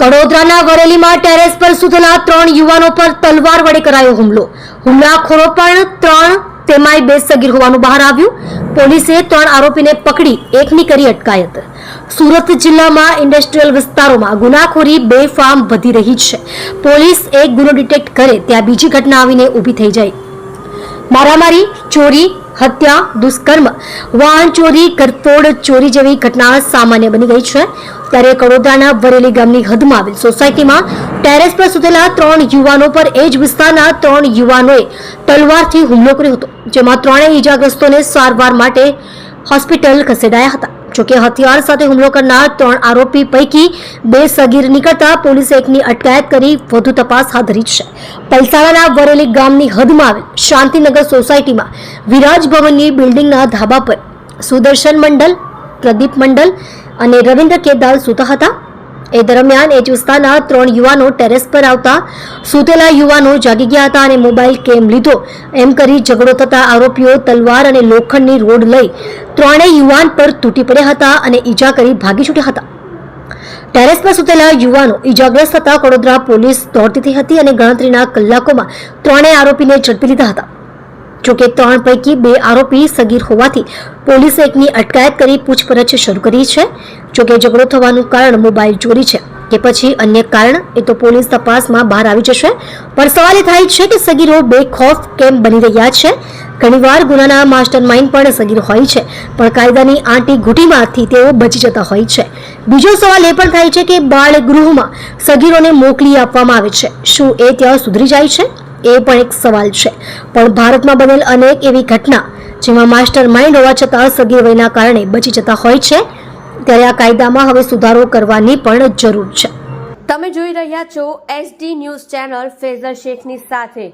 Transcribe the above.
કડોદરાના વરેલીમાં terrace પર સૂતેલા ત્રણ યુવાનો પર તલવાર વડે કરાયો હુમલો. હુમલાખોરો પણ ત્રણ તેમાંય બે સગીર હોવાનું બહાર આવ્યું. પોલીસે ત્રણ આરોપીને પકડી, એકની કરી અટકાયત. સુરત જિલ્લામાં ઇન્ડસ્ટ્રીયલ વિસ્તારોમાં ગુનાખોરી બેફામ વધી રહી છે. પોલીસ એક ગુનો ડિટેક્ટ કરે, ત્યાં બીજી ઘટના આવીને ઊભી થઈ જાય. મારામારી, ચોરી, હત્યા, દુષ્કર્મ, વાહન ચોરી, કરતોડ ચોરી જેવી ઘટના સામાન્ય બની ગઈ છે. ત્યારે કડોદરાના વરેલી ગામની હદમાં આવેલ સોસાયટીમાં ટેરેસ પર સુતેલા ત્રણ યુવાનો પર એ જ વિસ્તારના ત્રણ યુવાનોએ તલવારથી હુમલો કર્યો હતો, જેમાં ત્રણેય ઈજાગ્રસ્તોને સારવાર માટે હોસ્પિટલ ખસેડાયા હતા. જોકે હથિયાર સાથે હુમલો કરનાર ત્રણ આરોપી પૈકી બે સગીર નીકળતા પોલીસે એકની અટકાયત કરી વધુ તપાસ હાથ ધરી છે. પલસાણાના વરેલી ગામની હદમાં આવેલ શાંતિનગર સોસાયટીમાં વિરાજ ભવનની બિલ્ડિંગના ધાબા પર સુદર્શન મંડલ, પ્રદીપ મંડલ અને રવિન્દ્ર કેદાલ સૂતા હતા. એ દરમિયાન એ જ વિસ્તારના ત્રણ યુવાનો ટેરેસ પર આવતા, સૂતેલા યુવાનો જાગી ગયા હતા અને મોબાઈલ કેમ લીધો? એમ કરી ઝઘડો થતા આરોપીઓ તલવાર અને લોખંડની રોડ લઈ ત્રણેય યુવાન પર તૂટી પડ્યા હતા અને ઈજા કરી ભાગી છૂટ્યા હતા. ટેરેસ પર સૂતેલા યુવાનો ઈજાગ્રસ્ત થતા, વડોદરા પોલીસ દોડતી હતી અને ગણતરીના કલાકોમાં ત્રણેય આરોપીને ઝડપી લીધા હતા. જોકે ત્રણ પૈકી બે આરોપી સગીર હોવાથી પોલીસે એકની અટકાયત કરી પૂછપરછ શરૂ કરી છે. જોકે ઝઘડો થવાનું કારણ મોબાઈલ ચોરી છે કે પછી અન્ય કારણ એ તો પોલીસ તપાસમાં બહાર આવી જશે. પણ સવાલ એ થાય છે કે સગીરો બેખોફ કેમ બની રહ્યા છે? ઘણીવાર ગુનાના માસ્ટર માઇન્ડ પણ સગીર હોય છે, પણ કાયદાની આંટી ઘૂંટીમાંથી તેઓ બચી જતા હોય છે. બીજો સવાલ એ પણ થાય છે કે બાળ ગૃહમાં સગીરોને મોકલી આપવામાં આવે છે. શું એ ત્યાં સુધરી જાય છે? એ પણ એક સવાલ છે. પણ ભારતમાં બનેલ અનેક એવી ઘટના, જેમાં માસ્ટર માઇન્ડ હોવા છતાં સગીર વયના કારણે બચી જતા હોય છે, ત્યારે આ કાયદામાં હવે સુધારો કરવાની પણ જરૂર છે. તમે જોઈ રહ્યા છો એસડી ન્યૂઝ ચેનલ ફેઝર શેખની સાથે.